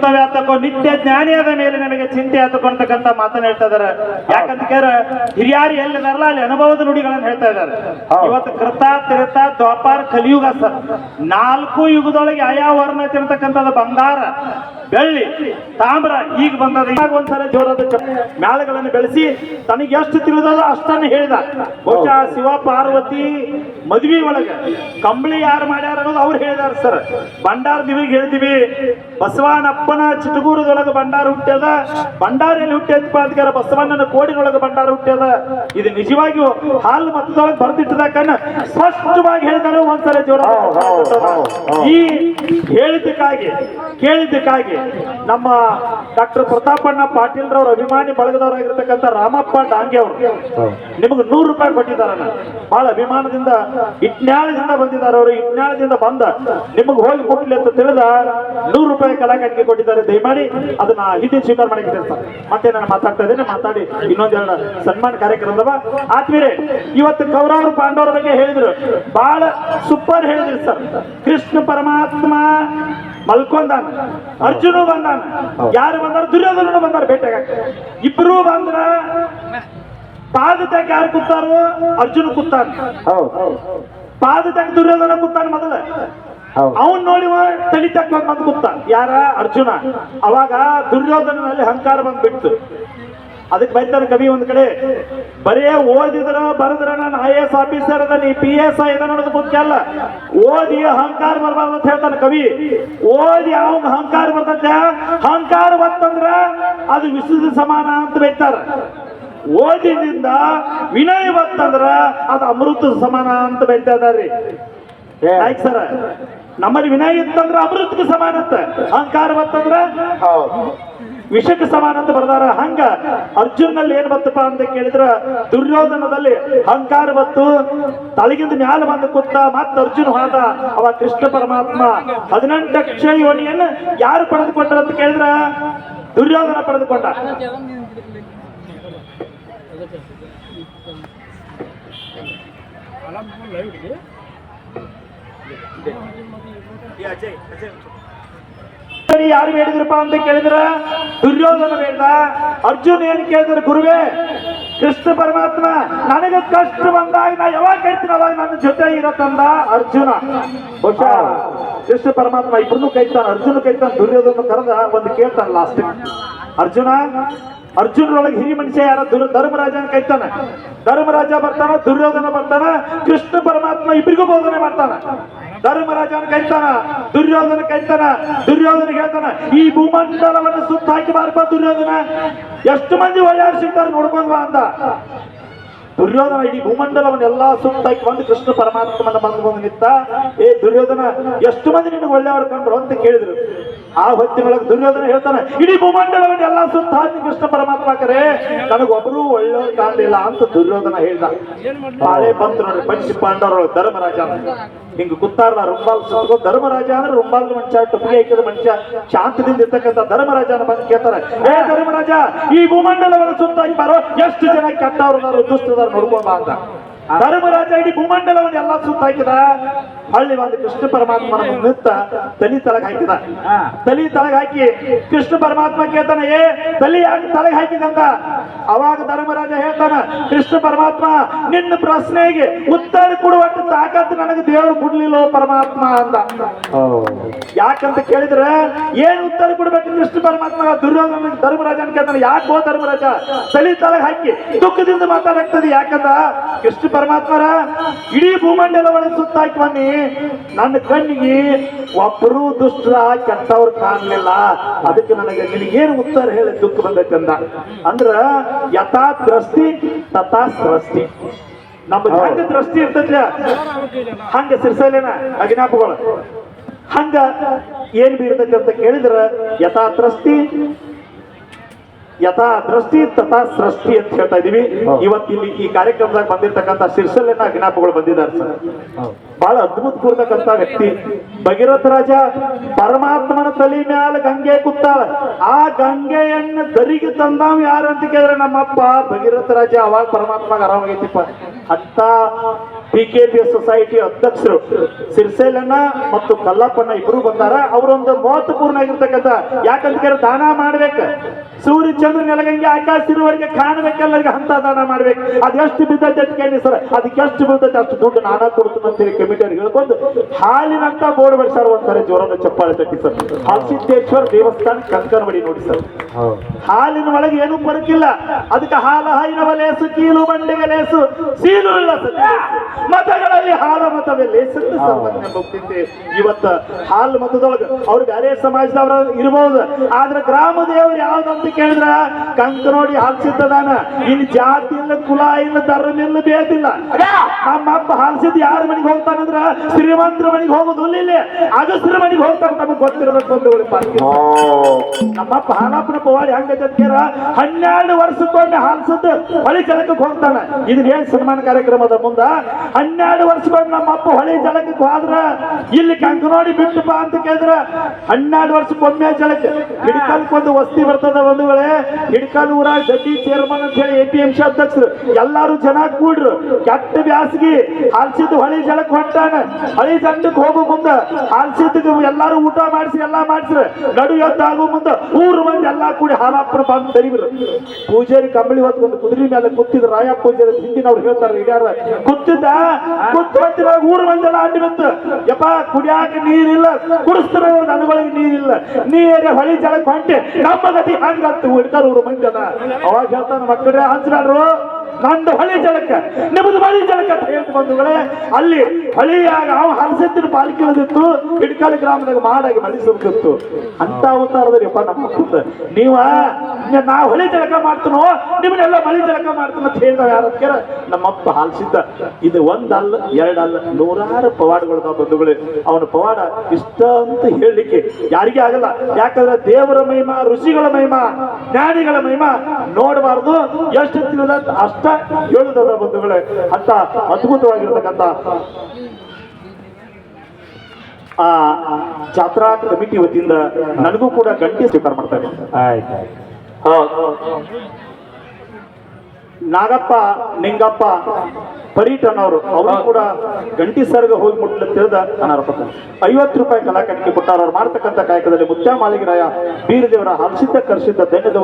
ಚಿತ್ತವೇ ಆತಕೋ ನಿತ್ಯ ಜ್ಞಾನಿಯಾದ ಮೇಲೆ ನಮಗೆ ಚಿಂತೆ ಆತಕೋ ಅಂತಕ್ಕಂಥ ಮಾತನ್ನ ಹೇಳ್ತಾ ಇದಾರೆ ಯಾಕಂತ ಕೇಳಿದ್ರೆ ಹಿರಿಯಾರು ಎಲ್ಲಿದಾರಲ್ಲ ಅಲ್ಲಿ ಅನುಭವದ ನುಡಿಗಳನ್ನ ಹೇಳ್ತಾ ಇದ್ದಾರೆ. ಇವತ್ತು ಕೃತ ತಿರತ ದ್ವಾಪಾರ ಕಲಿಯುಗ ಸರ್. ನಾಲ್ಕು ಯುಗದೊಳಗೆ ಆಯಾ ವರ್ಣ ತಿರ್ತಕ್ಕಂಥದ್ದು ಬಂಗಾರ? ಬೆಳ್ಳಿ ತಾಮ್ರ ಈಗ ಬಂದದ. ಈಗ ಒಂದ್ಸಲ ಜೋರದ ಮ್ಯಾಳಗಳನ್ನು ಬೆಳೆಸಿ ತನಗೆ ಎಷ್ಟು ತಿಳಿದಲ್ಲ ಅಷ್ಟನ್ನು ಹೇಳಿದ. ಬಹುಶಃ ಶಿವ ಪಾರ್ವತಿ ಮದ್ವಿ ಒಳಗೆ ಕಂಬಳಿ ಯಾರು ಮಾಡ್ಯಾರ ಅನ್ನೋದು ಅವ್ರು ಹೇಳಿದಾರ ಸರ್. ಭಂಡಾರ ದಿವಿಗೆ ಹೇಳ್ತೀವಿ. ಬಸವನಪ್ಪನ ಚಿಟಗೂರದೊಳಗೆ ಭಂಡಾರ ಹುಟ್ಟ್ಯದ ಭಂಡಾರ ಎಲ್ಲಿ ಹುಟ್ಟ್ಯದಪ್ಪ ಅದಕ್ಕೆ ಬಸವಣ್ಣನ ಕೋಡಿನೊಳಗೆ ಭಂಡಾರ ಹುಟ್ಟ್ಯದ ಇದು ನಿಜವಾಗಿಯೂ ಹಾಲು ಮತದೊಳಗೆ ಬರೆದಿಟ್ಟದಕ್ಕನ್ನ ಸ್ಪಷ್ಟವಾಗಿ ಹೇಳಿದಾರೆ ಒಂದ್ಸಲ ಜೋರ. ಈ ಹೇಳಿದ್ದಕ್ಕಾಗಿ ಕೇಳಿದ್ದಕ್ಕಾಗಿ ನಮ್ಮ ಡಾಕ್ಟರ್ ಪ್ರತಾಪಣ್ಣ ಪಾಟೀಲ್ ರವ್ರ ಅಭಿಮಾನಿ ಬಳಗದವರಾಗಿರ್ತಕ್ಕಂಥ ರಾಮಪ್ಪ ಡಾಂಗೆ ಅವರು. ನಿಮಗೆ ನೂರು ರೂಪಾಯಿ ಕೊಟ್ಟಿದ್ದಾರೆ ಬಹಳ ಅಭಿಮಾನದಿಂದ ಇಟ್ನ್ಯಾಳದಿಂದ ಬಂದಿದ್ದಾರೆ ಅವರು ಇಟ್ನ್ಯಾಳದಿಂದ ಬಂದ. ನಿಮಗೆ ಹೋಗಿ ಕೊಡ್ಲಿ ಅಂತ ತಿಳಿದ ನೂರು ರೂಪಾಯಿ ಕಲಾಕಾರಿಗೆ ಕೊಟ್ಟಿದ್ದಾರೆ. ದಯಮಾಡಿ ಅದನ್ನ ಹಿಂದೆ ಸ್ವೀಕಾರ ಮಾಡಿದ್ದೇನೆ ಸರ್ ಮತ್ತೆ ನಾನು ಮಾತಾಡ್ತಾ ಇದ್ದೇನೆ, ಮಾತಾಡಿ. ಇನ್ನೊಂದೆರಡು ಸನ್ಮಾನ ಕಾರ್ಯಕ್ರಮದವ. ಆತ್ಮೀರೆ ಇವತ್ತು ಕೌರವರು ಪಾಂಡವರ ಬಗ್ಗೆ ಹೇಳಿದ್ರು. ಬಹಳ ಸೂಪರ್ ಹೇಳಿದ್ರಿ ಸರ್. ಕೃಷ್ಣ ಪರಮಾತ್ಮ ಮಲ್ಕೊಂಡಾನ ಅರ್ಜುನು ಬಂದಾನ. ಯಾರು ಬಂದಾರ? ದುರ್ಯೋಧನನು ಬಂದಾರ ಭೇಟಿಯಾಗ. ಇಬ್ರು ಬಂದ್ರ ಪಾದದಾಗ ಯಾರು ಕೂತಾರು? ಅರ್ಜುನ ಕೂತಾನ. ಪಾದ ಪಾದದಾಗ ದುರ್ಯೋಧನ ಕೂತಾನ ಮೊದಲ. ಅವನ್ ನೋಡಿ ತಲೆ ತಕ್ಕ ಬಂದ್ ಕೂತ ಯಾರ? ಅರ್ಜುನ. ಅವಾಗ ದುರ್ಯೋಧನಲ್ಲಿ ಅಹಂಕಾರ ಬಂದ್ಬಿಡ್ತು. ಅದಕ್ಕೆ ಬೈತಾರೆ ಕವಿ ಒಂದ್ ಕಡೆ ಬರೇ ಓದಿದ್ರ ಬರದ್ರ ನಾನು ಐ ಎಸ್ ಆಫೀಸರ್ ಅದ ನೀ ಪಿ ಎಸ್ ಐ ಅನ್ನೋದು ಮುಖ್ಯ ಅಲ್ಲ. ಓದಿ ಅಹಂಕಾರ ಬರಬಾರ್ದು ಅಂತ ಹೇಳ್ತಾನೆ ಕವಿ. ಓದಿ ಅವಂಗ ಅಹಂಕಾರ ಬರ್ತೈತೆ. ಅಹಂಕಾರ ಬಂತಂದ್ರ ಅದು ವಿಶ್ವದ ಸಮಾನ ಅಂತ ಬೈತಾರ. ಓದಿನಿಂದ ವಿನಯ ಬಂತಂದ್ರ ಅದು ಅಮೃತದ ಸಮಾನ ಅಂತ ಬೈತಾ ಇದಾರ್ರಿ. ಆಯ್ತು ಸರ ನಮ್ಮಲ್ಲಿ ವಿನಯ ಇತ್ತಂದ್ರ ಅಮೃತಕ್ಕೆ ಸಮಾನ ಅಂತ. ಅಹಂಕಾರ ಬಂತಂದ್ರ ಹೌದು. ವಿಷಕ್ಕೆ ಸಮಾನ ಅಂತ ಬರ್ದಾರ. ಹಂಗ ಅರ್ಜುನಲ್ಲಿ ಏನ್ ಬತ್ತಪ್ಪ ಅಂತ ಕೇಳಿದ್ರ ದುರ್ಯೋಧನದಲ್ಲಿ ಅಹಂಕಾರ ಬತ್ತು ತಳಗಿಂದ ಮ್ಯಾಲ ಬಂದು ಕೂತ ಮತ್ತ ಅರ್ಜುನ್ ಹೋದ ಅವ ಕೃಷ್ಣ ಪರಮಾತ್ಮ. ಹದಿನೆಂಟು ಅಕ್ಷ ಯೋನಿಯನ್ನು ಯಾರು ಪಡೆದುಕೊಂಡ್ರ ಅಂತ ಕೇಳಿದ್ರ? ದುರ್ಯೋಧನ ಪಡೆದುಕೊಂಡ. ಯಾರು ಹೇಳಿದ್ರಪ್ಪ ಅಂತ ಕೇಳಿದ್ರ? ದುರ್ಯೋಧನ ಬೇಡ ಅರ್ಜುನ್ ಏನ್ ಕೇಳಿದ್ರ ಗುರುವೇ ಕೃಷ್ಣ ಪರಮಾತ್ಮ ನನಗೆ ಕಷ್ಟ ಬಂದಾಗ ನಾ ಯಾವಾಗ ಕೇಳ್ತೀನಿ ಅವಾಗ ನನ್ನ ಜೊತೆ ಇರತ್ತಂದ ಅರ್ಜುನ. ಬಹುಶಃ ಕೃಷ್ಣ ಪರಮಾತ್ಮ ಇಬ್ರು ಕೈತಾನ ಅರ್ಜುನ ಕೈತಾನ ದುರ್ಯೋಧನ ಕರೆದ ಒಂದು ಕೇಳ್ತಾನ ಲಾಸ್ಟ್ ಅರ್ಜುನ ಅರ್ಜುನರೊಳಗೆ ಹಿರಿ ಮನುಷ್ಯ ಯಾರ? ದುರ್ ಧರ್ಮರಾಜನ ಕೈತಾನ ಧರ್ಮರಾಜ ಬರ್ತಾನ ದುರ್ಯೋಧನ ಬರ್ತಾನ ಕೃಷ್ಣ ಪರಮಾತ್ಮ ಇಬ್ಬರಿಗೂ ಬೋಧನೆ ಮಾಡ್ತಾನ. ಧರ್ಮರಾಜನ ಕೈತಾನ, ದುರ್ಯೋಧನ ಕೈತಾನ, ದುರ್ಯೋಧನ ಹೇಳ್ತಾನ, ಈ ಭೂಮಂಡಲವನ್ನು ಸುತ್ತ ಹಾಕಿ ದುರ್ಯೋಧನ. ಎಷ್ಟು ಮಂದಿ ಒಳ್ಳೆಯವ್ರು ಸಿಗ್ತಾರೆ ಅಂತ. ದುರ್ಯೋಧನ ಇಡೀ ಭೂಮಂಡಲವನ್ನೆಲ್ಲಾ ಸುತ್ತಾಕಿ ಬಂದು ಕೃಷ್ಣ ಪರಮಾತ್ಮನ ಬಂದು ಬಂದು ನಿಂತ, ಏ ದುರ್ಯೋಧನ, ಎಷ್ಟು ಮಂದಿ ನಿನಗೆ ಒಳ್ಳೆಯವರು ಕಂಡ್ರು? ಅಂತ ಕೇಳಿದ್ರು. ಆ ಹೊತ್ತಿನೊಳಗೆ ದುರ್ಯೋಧನ ಹೇಳ್ತಾನೆ, ಇಡೀ ಭೂಮಂಡಲವನ್ನೆಲ್ಲ ಸುತ್ತ ಹಾಕಿ ಕೃಷ್ಣ ಪರಮಾತ್ಮ ಕರೆ ನನಗೊಬ್ಬರು ಒಳ್ಳೆಯ ಕಾಣಲಿಲ್ಲ ಅಂತ ದುರ್ಯೋಧನ ಹೇಳ್ದ. ಬಾಳೆ ಬಂತು ನೋಡಿ, ಪಂಚ ಪಾಂಡವರು ಧರ್ಮರಾಜ. ಹಿಂಗ ಕುತ್ತಾರಲ್ಲ ರುಂಬಾಲ್ ಸುತ್ತಕೋ ಧರ್ಮರಾಜ ಅಂದ್ರೆ ರುಂಬಾಲ್ ಮನುಷ್ಯ ಟುಪ್ಪಿಗೆ ಹಾಕಿದ ಮನುಷ್ಯ. ಶಾಂತದಿಂದ ಇರ್ತಕ್ಕಂಥ ಧರ್ಮರಾಜನ ಬಂದು ಕೇಳ್ತಾರೆ, ಏ ಧರ್ಮರಾಜ, ಈ ಭೂಮಂಡಲವನ್ನು ಸುತ್ತ ಬಾರೋ, ಎಷ್ಟು ಜನ ಕೆಟ್ಟವ್ರದಾರು ದುಷ್ಟದಾರು ನೋಡ್ಕೊಂಬ ಅಂತ. ಧರ್ಮರಾಜ ಇಡೀ ಭೂಮಂಡಲವನ್ನು ಎಲ್ಲ ಸುತ್ತಾಕಿದ ಹಳ್ಳಿ ಒಂದು ಕೃಷ್ಣ ಪರಮಾತ್ಮನ ನಿಂತ ತಲಿ ತಲಗ ಹಾಕಿದ. ತಲಿ ತಲಗ ಹಾಕಿ ಕೃಷ್ಣ ಪರಮಾತ್ಮ ಕೇಳ್ತಾನೆ ಏ ತಲಿ ಯಾಕೆ ತಳಗ್ ಹಾಕಿದಂತ ಅವಾಗ ಧರ್ಮರಾಜ ಹೇಳ್ತಾನ ಕೃಷ್ಣ ಪರಮಾತ್ಮ ನಿನ್ನ ಪ್ರಶ್ನೆಗೆ ಉತ್ತರ ಕೊಡುವಷ್ಟು ತಾಕತ್ತು ನನಗೆ ದೇವರು ಕೊಡ್ಲಿಲ್ಲೋ ಪರಮಾತ್ಮ ಅಂತ. ಯಾಕಂತ ಕೇಳಿದ್ರೆ ಏನ್ ಉತ್ತರ ಕೊಡ್ಬೇಕು ಕೃಷ್ಣ ಪರಮಾತ್ಮ? ದುರ್ಯೋಧನ ಧರ್ಮರಾಜನ್ ಕೇಳ್ತಾನೆ ಯಾಕೆ ಹೋ ಧರ್ಮರಾಜ ತಲಿ ತಲಗ ಹಾಕಿ ದುಃಖದಿಂದ ಮಾತಾಡಕ್ತದೆ ಯಾಕಂದ? ಕೃಷ್ಣ ಪರಮಾತ್ಮರ ಇಡೀ ಭೂಮಂಡಲವನ್ನು ಸುತ್ತಾಕಿ ಬನ್ನಿ ನನ್ನ ಕಣ್ಣಿಗೆ ಒಬ್ಬರು ದುಷ್ಟರ ಕೆಟ್ಟವ್ರು ಕಾಣಲಿಲ್ಲ. ಅದಕ್ಕೆ ನನಗೆ ನಿನಗೇನು ಉತ್ತರ ಹೇಳಿ ದುಃಖ ಅಂದ ಅಂದ್ರ ಯಥಾ ದ್ರಷ್ಟಿ ತಥಾ ಸೃಷ್ಟಿ ನಮ್ಮ ಹಂಗ ದೃಷ್ಟಿ ಇರ್ತೈತ್ಲ? ಹಂಗ ಸಿರ್ಸಲೇನ ಅಜ್ಞಾಪಗಳು ಹಂಗ ಏನ್ ಬೀರ್ತಕ್ಕಂತ ಅಂತ ಕೇಳಿದ್ರ ಯಥಾ ದ್ರಷ್ಟಿ ಯಥಾ ದೃಷ್ಟಿ ತಥಾ ಸೃಷ್ಟಿ ಅಂತ ಹೇಳ್ತಾ ಇದೀವಿ ಇವತ್ತು ಇಲ್ಲಿ ಈ ಕಾರ್ಯಕ್ರಮದಾಗ ಬಂದಿರ್ತಕ್ಕಂಥ ಶಿರ್ಸಲಿನ ಜ್ಞಾಪಗಳು ಬಂದಿದ್ದಾರೆ ಸರ್. ಬಹಳ ಅದ್ಭುತ ಕೂರ್ತಕ್ಕಂಥ ವ್ಯಕ್ತಿ. ಭಗೀರಥ ರಾಜ ಪರಮಾತ್ಮನ ತಲೆ ಮ್ಯಾಲ ಗಂಗೆ ಕುತ್ತಾಳ ಆ ಗಂಗೆಯನ್ನ ದರಿಗೆ ತಂದಾವ್ ಯಾರು ಅಂತ ಕೇಳಿದ್ರೆ ನಮ್ಮಪ್ಪ ಭಗೀರಥ ರಾಜ. ಅವಾಗ ಪರಮಾತ್ಮಗ ಆರಾಮಾಗೈತಿಪ್ಪ. ಅಂತ ಪಿ ಕೆ ಸೊಸೈಟಿ ಅಧ್ಯಕ್ಷರು ಸಿರ್ಸೇಲನ್ನ ಮತ್ತು ಕಲ್ಲಪ್ಪನ ಇಬ್ರು ಬಂದಾರ. ಅವರೊಂದು ಮಹತ್ವಪೂರ್ಣ ಆಗಿರ್ತಕ್ಕಂಥ. ಯಾಕಂತ ದಾನ ಮಾಡ್ಬೇಕು. ಸೂರ್ಯ ಚಂದ್ರ ನೆಲಗಂಗೆ ಆಕಾಶ ಇರುವವರೆಗೆ ಕಾಣಬೇಕಲ್ಲ ಹಂತ ದಾನ ಮಾಡ್ಬೇಕು. ಅದು ಎಷ್ಟು ಬಿದ್ದೈತೆ ಅಂತ ಕೇಳಿ ಸರ್, ಅದಕ್ಕೆ ಎಷ್ಟು ಬಿದ್ದ ಅಷ್ಟು ದುಡ್ಡು ನಾನಾ ಕೊಡ್ತೀನಿ ಅಂತೇಳಿ ಕಮಿಟಿಯವ್ರಿಗೆ ಹೇಳ್ಕೊಂಡು ಹಾಲಿನಂತ ಬೋರ್ಡ್ ಬರ್ಸಾರ ಒಂದ್ಸರಿ ಜೋರದ ಚಪ್ಪಾಳೆ ತಟ್ಟಿ ಸರ್. ಹಲಸಿದ್ದೇಶ್ವರ ದೇವಸ್ಥಾನ ಕಂಕನಬಡಿ ನೋಡಿ ಸರ್. ಹಾಲಿನ ಒಳಗೆ ಏನು ಬರಕಿಲ್ಲ ಅದಕ್ಕೆ ಹಾಲ ಹೈನ ವಲೇಸು ಕೀಲು ಬಂಡೆಗೆ ಲೇಸು ಸೀಲು ಇಲ್ಲ ಸತ್ಯ ಮತಗಳಲ್ಲಿ ಹಾಲ ಮತವೇ ಲೇಸನ್ನು ಸಂಬಂಧ ಹೋಗ್ತಿದ್ದೆ ಇವತ್ತ ಹಾಲು ಮತದೊಳಗೆ ಅವ್ರು ಬೇರೆ ಸಮಾಜದವ್ರ ಇರ್ಬೋದು. ಆದ್ರೆ ಗ್ರಾಮ ದೇವರು ಯಾವ್ದಂತ ಕೇಳಿದ್ರ? ಕಂಕ ನೋಡಿ ಹಾಲ್ಸಿದ್ದದಾನ ಇನ್ ಜಾತಿ ಇಲ್ಲ ಕುಲ ಇಲ್ಲ ಧರ್ಮ ಇಲ್ಲ ಬೇದಿಲ್ಲ ನಮ್ಮ ಅಪ್ಪ ಹಾಲ್ಸಿದ್ ಯಾರ ಮನೆಗೆ ಹೋಗ್ತಾನಂದ್ರ ಶ್ರೀಮಂತರ ಮನೆಗೆ ಹೋಗೋದು ಇಲ್ಲಿ ಅಗಸ್ತ್ರ ಮನೆಗೆ ಹೋಗ್ತಾನ ನಮಗ್ ಗೊತ್ತಿರಬೇಕು ಅಂತ ನಮ್ಮಪ್ಪ ಹಾಲಪ್ಪನ ಪವಾಡಿ ಹಂಗೈತಂತೀರ ಹನ್ನೆರಡು ವರ್ಷಕ್ಕೊಮ್ಮೆ ಹಾಲ್ಸದ್ದು ಹೊಳಿ ಜಲಕಕ್ಕೆ ಹೋಗ್ತಾನ. ಇದನ್ನ ಏನ್ ಸನ್ಮಾನ ಕಾರ್ಯಕ್ರಮದ ಮುಂದ? ಹನ್ನೆರಡು ವರ್ಷಗಳ ನಮ್ಮ ಅಪ್ಪ ಹೊಳೆ ಜಲಕ್ಕೆ ಹೋದ್ರ, ಇಲ್ಲಿ ಕಂಕನೋಡಿ ಬಿಟ್ಟು ಬಾ ಅಂತ ಕೇಳಿದ್ರ. ಹನ್ನೆರಡು ವರ್ಷಕ್ಕೊಮ್ಮೆ ಜಲಕ್ಕೆ ಹಿಡ್ಕಲ್ಕ್ ಒಂದು ವಸ್ತಿ ಬರ್ತದ ಒಂದು ವೇಳೆ ಹಿಡ್ಕಲ್ ಊರಾಗ ಜಡ್ಡಿ ಚೇರ್ಮನ್ ಅಂತ ಹೇಳಿ ಎ ಪಿ ಎಂ ಸಿ ಅಧ್ಯಕ್ಷರು, ಎಲ್ಲಾರು ಜನ ಕೂಡ್ರು. ಕೆಟ್ಟ ಬ್ಯಾಸಗಿ, ಹಾಲ್ಸಿದ್ದು ಹೊಳಿ ಜಲಕ್ಕೆ ಹೊಂಟಾನ. ಹಳಿ ಜಂಡಕ್ಕೆ ಹೋಗೋ ಮುಂದೆ, ಹಾಲ್ಸಿದ್ದಕ್ಕೆ ಎಲ್ಲಾರು ಊಟ ಮಾಡಿಸಿ, ಎಲ್ಲಾ ಮಾಡಿಸ್ರೆ ನಡು ಎದ್ದಾಗೋ ಮುಂದೆ ಊರು ಮಂದಿ ಎಲ್ಲಾ ಕೂಡಿ ಹಾಲಪ್ಪನ ಬಂದು ತರಿಬ್ರು ಪೂಜಾರಿ ಕಂಬಳಿ ಹೊತ್ಕೊಂಡು ಕುದುರೆ ಮೇಲೆ ಕೂತಿದ್ರು. ರಾಯ ಪೂಜಾರಿ ಹಿಂದಿನವ್ರು ಹೇಳ್ತಾರೆ, ಹಿಡಿಯಾರ ಕೂತಿದ್ದ ಕೂತ್ಕೊಂತಿರ ಊರು ಮಂದಿ ಎಲ್ಲ ಅಡ್ಡಿ ಯಪ್ಪ, ಕುಡಿಯಾಕ ನೀರಿಲ್ಲ, ಕುಡಿಸ್ತಾರ ದನಗಳಿಗೆ ನೀರಿಲ್ಲ. ನೀರೇ ಹೊಳಿ ಜಲಕ್ಕೆ ಹೊಂಟೆ ನಮ್ಮ ಗತಿ ಹಂಗತ್ತು ಹಿಡ್ತಾರ ಊರು ಮಂದಿ ಅಲ್ಲ ಅವಾಗ ಹೇಳ್ತಾನೆ ಮಕ್ಕಳೇ ಹಂಚ್ಬೇಡ್ರು ನಂದು ಹೊಳಿ ಜಳಕ ನಿಮ್ಮದು ಹೊಳಿ ಜಳಕ ಅಂತ ಹೇಳ್ತು ಬಂಧುಗಳೇ, ಅಲ್ಲಿ ಹೊಳಿಯಾಗ ನಾವು ಹಲಸತ್ತಿನ ಪಾಲಿಕೆ ಇಳಿದಿತ್ತು ಹಿಡ್ಕಾಳಿ ಗ್ರಾಮದಾಗ ಮಾಡಾಗಿ ಮಳಿ ಅಂತ ಅವತಾರದ್ರಿಪ್ಪ ನಮ್ಮ ನೀವ ನಾವು ಹೊಳಿ ಜಳಕ ಮಾಡ್ತೀನೋ, ನಿಮ್ಮನ್ನೆಲ್ಲ ಮಳಿ ಜಳಕ ಮಾಡ್ತೀನ ಅಂತ ಹೇಳಿದ ಯಾರ ನಮ್ಮಪ್ಪ ಹಾಲ್ಸಿದ್ದ. ಇದು ಒಂದಲ್ಲ, ಎರಡಲ್ಲ, ನೂರಾರು ಪವಾಡಗಳು ಬಂಧುಗಳು. ಅವನ ಪವಾಡ ಇಷ್ಟ ಅಂತ ಹೇಳಲಿಕ್ಕೆ ಯಾರಿಗೆ ಆಗಲ್ಲ. ಯಾಕಂದ್ರೆ ದೇವರ ಮಹಿಮಾ, ಋಷಿಗಳ ಮಹಿಮಾ, ಜ್ಞಾನಿಗಳ ಮಹಿಮಾ ನೋಡಬಾರ್ದು. ಎಷ್ಟು ತಿಳಿದ ಅಷ್ಟ ಹೇಳುದದ ಬಂಧುಗಳೇ ಅಂತ ಅದ್ಭುತವಾಗಿರ್ತಕ್ಕಂಥ ಆ ಜಾತ್ರಾ ಕಮಿಟಿ ವತಿಯಿಂದ ನನಗೂ ಕೂಡ ಗಂಟೆ ಸ್ವೀಕಾರ ಮಾಡ್ತಾ ಹೌದು. ನಾಗಪ್ಪ ನಿಂಗಪ್ಪ ಪರೀಟನ್ ಅವರು ಅವರು ಕೂಡ ಗಂಟಿ ಸರ್ಗ ಹೋಗಿ ಮುಟ್ಲು ತಿಳಿದ ಅನಾರೋಪ ಐವತ್ತು ರೂಪಾಯಿ ಕಲಾಕಣಿಕೆ ಕೊಟ್ಟಾರ ಅವ್ರು ಮಾಡ್ತಕ್ಕಂಥ ಕಾಯಕದಲ್ಲಿ ಮುತ್ಯ ಮಾಳಿಗರಾಯ ಬೀರದೇವರ ಹರ್ಷಿದ್ದ ಕರ್ಷಿದ್ದ ಧನ್ಯದ